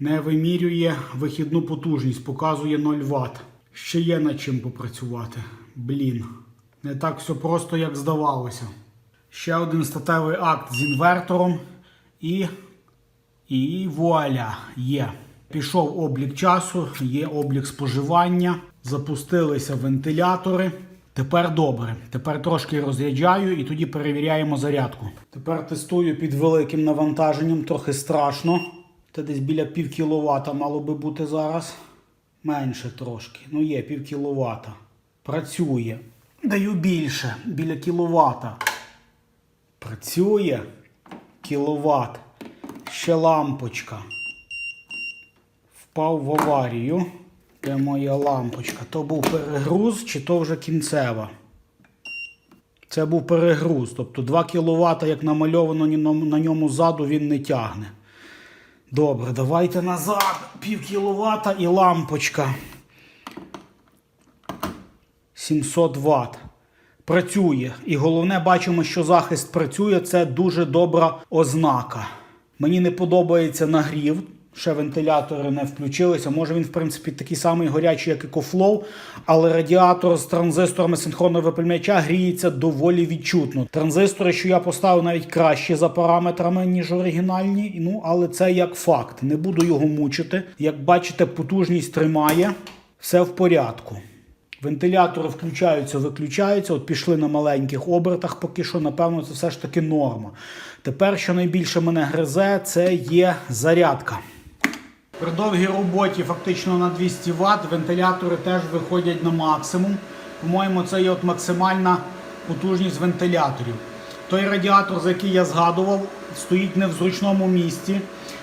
Не вимірює вихідну потужність, показує 0 Вт. Ще є над чим попрацювати. Блін. Не так все просто, як здавалося. Ще один статевий акт з інвертором і. І вуаля, є. Пішов облік часу, є облік споживання, запустилися вентилятори. Тепер добре. Тепер трошки розряджаю і тоді перевіряємо зарядку. Тепер тестую під великим навантаженням, трохи страшно. Це десь біля пів кіловата мало би бути зараз. Менше трошки. Ну є пів кіловата. Працює. Даю більше, біля кіловата. Працює. Кіловат. Ще лампочка. Впав в аварію. Де моя лампочка? То був перегруз чи то вже кінцева? Це був перегруз. Тобто 2 кВт, як намальовано на- ньому ззаду, він не тягне. Добре, давайте назад. Пів кіловата і лампочка. 700 Вт. Працює. І головне, бачимо, що захист працює. Це дуже добра ознака. Мені не подобається нагрів. Ще вентилятори не включилися. Може він, в принципі, такий самий горячий, як і Кофлоу, але радіатор з транзисторами синхронного випрямляча гріється доволі відчутно. Транзистори, що я поставив, навіть кращі за параметрами, ніж оригінальні. Ну, але це як факт. Не буду його мучити. Як бачите, потужність тримає, все в порядку. Вентилятори включаються, виключаються. От пішли на маленьких обертах, поки що, напевно, це все ж таки норма. Тепер, що найбільше мене гризе, це є зарядка. При довгій роботі фактично на 200 Вт вентилятори теж виходять на максимум. По-моєму, це є от максимальна потужність вентиляторів. Той радіатор, за який я згадував, стоїть не в зручному місці.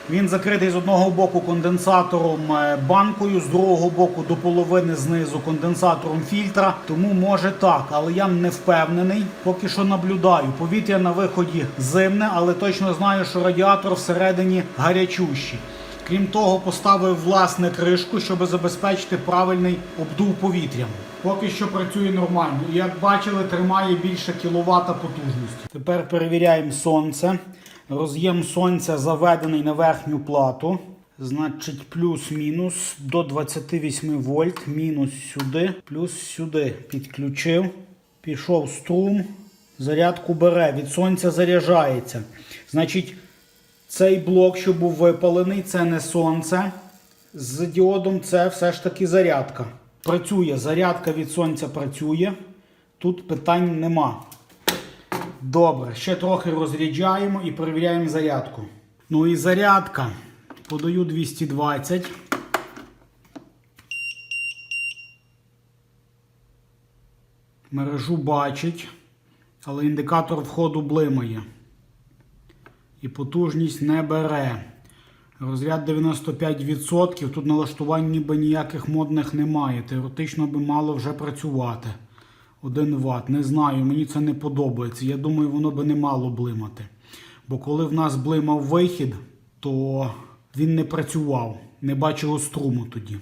Він закритий з одного боку конденсатором е, банкою, з другого боку до половини знизу конденсатором фільтра. Тому може так, але я не впевнений. Поки що наблюдаю. Повітря на виході зимне, але точно знаю, що радіатор всередині гарячущий. Крім того, поставив власне кришку, щоб забезпечити правильний обдув повітрям. Поки що працює нормально. Як бачили, тримає більше кіловата потужності. Тепер перевіряємо сонце. Роз'єм сонця заведений на верхню плату. Значить, плюс-мінус до 28 вольт, мінус сюди, плюс сюди. Підключив. Пішов струм. Зарядку бере. Від сонця заряджається. Значить, цей блок, що був випалений, це не сонце. З діодом це все ж таки зарядка. Працює, зарядка від сонця працює. Тут питань нема. Добре, ще трохи розряджаємо і перевіряємо зарядку. Ну і зарядка. Подаю 220. Мережу бачить, але індикатор входу блимає і потужність не бере. Розряд 95%. Тут налаштувань ніби ніяких модних немає. Теоретично би мало вже працювати. 1 Вт. Не знаю, мені це не подобається. Я думаю, воно би не мало блимати. Бо коли в нас блимав вихід, то він не працював. Не бачило струму тоді.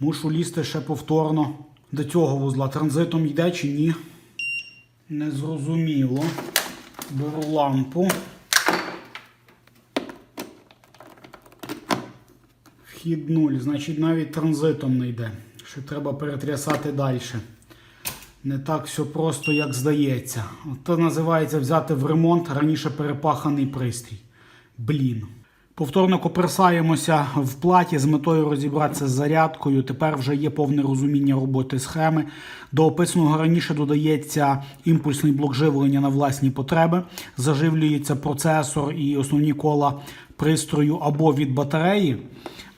Мушу лізти ще повторно до цього вузла. Транзитом йде чи ні? Незрозуміло. Беру лампу. Вхід 0, значить навіть транзитом не йде. Ще треба перетрясати далі. Не так все просто, як здається. Це називається взяти в ремонт раніше перепаханий пристрій. Блін. Повторно коперсаємося в платі з метою розібратися з зарядкою. Тепер вже є повне розуміння роботи схеми. До описаного раніше додається імпульсний блок живлення на власні потреби, заживлюється процесор і основні кола пристрою або від батареї,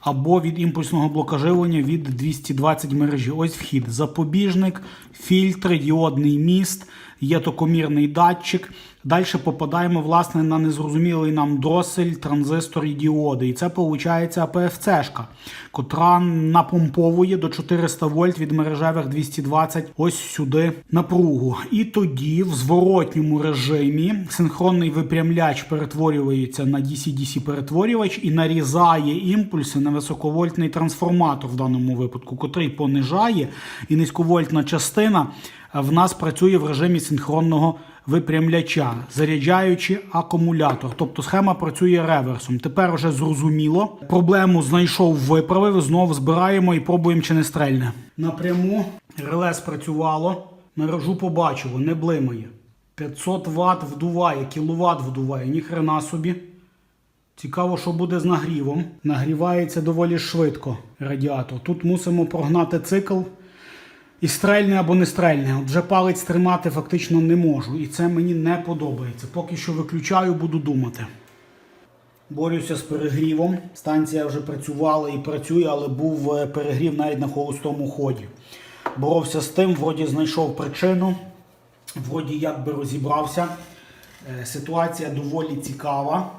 або від імпульсного блока живлення від 220 мережі. Ось вхід. Запобіжник, фільтри, діодний міст, є токомірний датчик. Далі попадаємо власне на незрозумілий нам дросель, транзистор і діоди. І це виходить АПФЦ-шка, котра напомповує до 400 вольт від мережевих 220 ось сюди напругу. І тоді в зворотньому режимі синхронний випрямляч перетворюється на DC-DC перетворювач і нарізає імпульси на високовольтний трансформатор в даному випадку, котрий понижає, і низьковольтна частина в нас працює в режимі синхронного випрямляча, заряджаючи акумулятор. Тобто схема працює реверсом. Тепер вже зрозуміло. Проблему знайшов, виправив. Знову збираємо і пробуємо, чи не стрельне. Напряму реле спрацювало. Мережу побачило, не блимає. 500 Вт вдуває, кіловат вдуває, ніхрена собі. Цікаво, що буде з нагрівом. Нагрівається доволі швидко радіатор. Тут мусимо прогнати цикл і стрельне або не стрельне. От вже палець тримати фактично не можу. І це мені не подобається. Поки що виключаю, буду думати. Борюся з перегрівом. Станція вже працювала і працює, але був е, перегрів навіть на холостому ході. Боровся з тим, вроді знайшов причину, вроді як би розібрався. Е, Ситуація доволі цікава.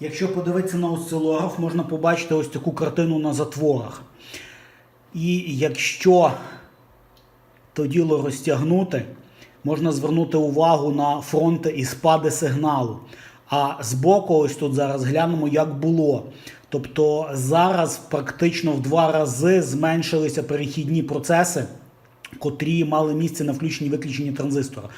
Якщо подивитися на осцилограф, можна побачити ось таку картину на затворах. І якщо то діло розтягнути, можна звернути увагу на фронти і спади сигналу. А збоку, ось тут зараз глянемо, як було. Тобто зараз практично в два рази зменшилися перехідні процеси, котрі мали місце на включенні виключенні транзистора.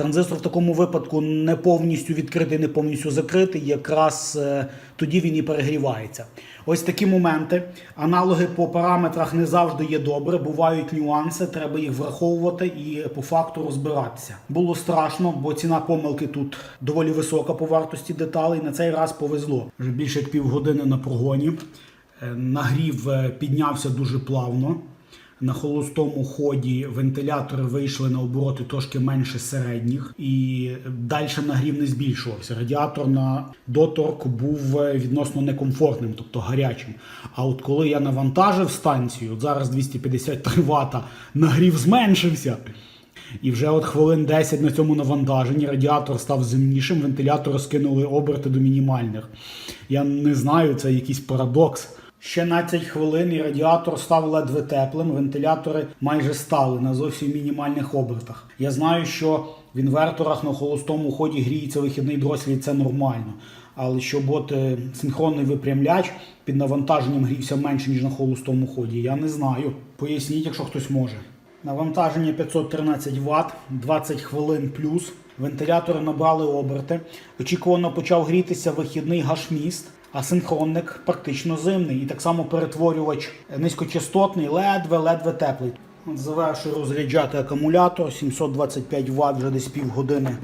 Транзистор в такому випадку не повністю відкритий, не повністю закритий. Якраз е, тоді він і перегрівається. Ось такі моменти. Аналоги по параметрах не завжди є добре. Бувають нюанси, треба їх враховувати і по факту розбиратися. Було страшно, бо ціна помилки тут доволі висока по вартості деталей. На цей раз повезло. Вже більше як півгодини на прогоні. Е, Нагрів е, піднявся дуже плавно. На холостому ході вентилятори вийшли на обороти трошки менше середніх, і далі нагрів не збільшувався. Радіатор на доторк був е, відносно некомфортним, тобто гарячим. А от коли я навантажив станцію, от зараз 253 Вт, нагрів зменшився. І вже от хвилин 10 на цьому навантаженні радіатор став зимнішим, вентилятори скинули оберти до мінімальних. Я не знаю, це якийсь парадокс. Ще 15 хвилин і радіатор став ледве теплим, вентилятори майже стали на зовсім мінімальних обертах. Я знаю, що в інверторах на холостому ході гріється вихідний дросель, і це нормально. Але щоб от е, синхронний випрямляч під навантаженням грівся менше, ніж на холостому ході, я не знаю. Поясніть, якщо хтось може. Навантаження 513 Вт, 20 хвилин плюс. Вентилятори набрали оберти. Очікувано почав грітися вихідний гашміст, а синхронник практично зимний. І так само перетворювач низькочастотний, ледве-ледве теплий. Завершую розряджати акумулятор, 725 Вт вже десь півгодини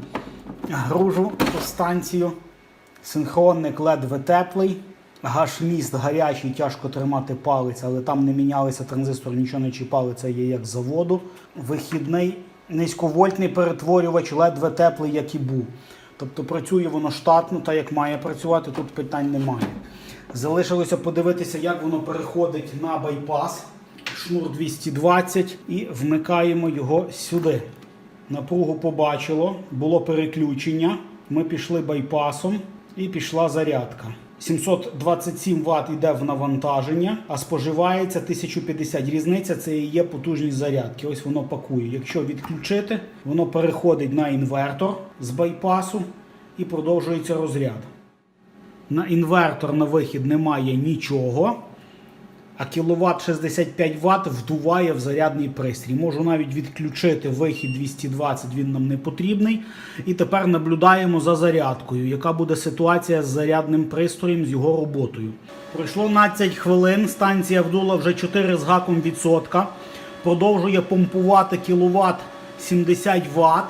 гружу по станцію. Синхронник ледве теплий. Гашміст гарячий, тяжко тримати палець, але там не мінялися транзистор, нічого не чіпали, це є як заводу. Вихідний низьковольтний перетворювач ледве теплий, як і був. Тобто працює воно штатно, так як має працювати, тут питань немає. Залишилося подивитися, як воно переходить на байпас. Шнур 220 і вмикаємо його сюди. Напругу побачило, було переключення. Ми пішли байпасом і пішла зарядка. 727 Вт йде в навантаження, а споживається 1050. Різниця це і є потужність зарядки. Ось воно пакує. Якщо відключити, воно переходить на інвертор з байпасу і продовжується розряд. На інвертор на вихід немає нічого. А кіловат 65 Вт вдуває в зарядний пристрій. Можу навіть відключити вихід 220, він нам не потрібний. І тепер наблюдаємо за зарядкою, яка буде ситуація з зарядним пристроєм, з його роботою. Пройшло 12 хвилин, станція вдула вже 4 з гаком відсотка. Продовжує помпувати кіловат 70 Вт.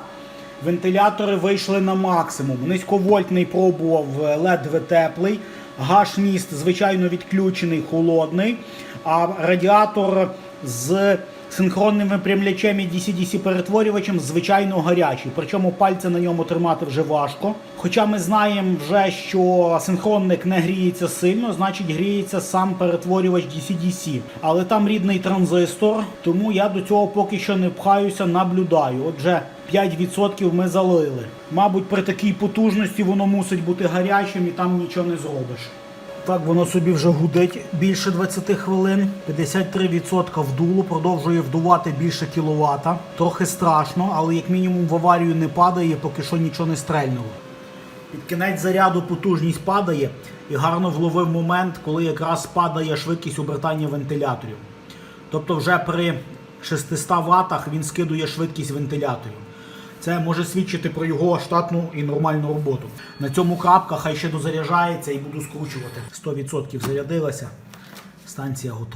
Вентилятори вийшли на максимум. Низьковольтний пробував е, ледве теплий. Гаш-міст, звичайно, відключений, холодний. А радіатор з синхронним випрямлячем і DC-DC перетворювачем, звичайно, гарячий. Причому пальця на ньому тримати вже важко. Хоча ми знаємо вже, що синхронник не гріється сильно, значить гріється сам перетворювач DC-DC. Але там рідний транзистор, тому я до цього поки що не пхаюся, наблюдаю. Отже, 5% ми залили. Мабуть, при такій потужності воно мусить бути гарячим і там нічого не зробиш. Так, воно собі вже гудить більше 20 хвилин. 53% вдуло, продовжує вдувати більше кіловата. Трохи страшно, але як мінімум в аварію не падає, поки що нічого не стрельнуло. Під кінець заряду потужність падає і гарно вловив момент, коли якраз падає швидкість обертання вентиляторів. Тобто вже при 600 ватах він скидує швидкість вентиляторів. Це може свідчити про його штатну і нормальну роботу. На цьому крапка хай ще дозаряджається і буду скручувати. 100% зарядилася. Станція готова.